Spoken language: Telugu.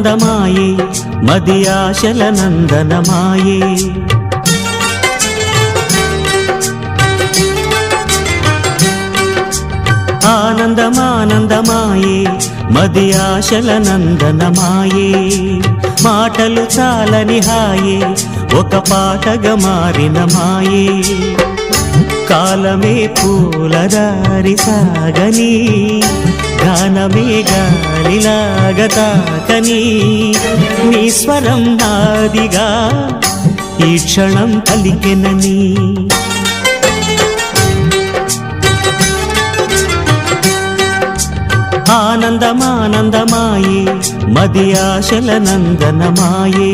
ఆనందమాయే మది ఆశల నందనమాయే. ఆనందమానందమాయే మది ఆశల నందనమాయే. మాటలు చాలని హాయే ఒక పాటగా మారిన మాయే. కాలమే పూలదారి సాగని గానమే గాలిలాగ తాకని నీ స్వరం నాదిగా ఈ క్షణం పలికెనని. ఆనందమానందమాయే మది ఆశల నందనమాయే.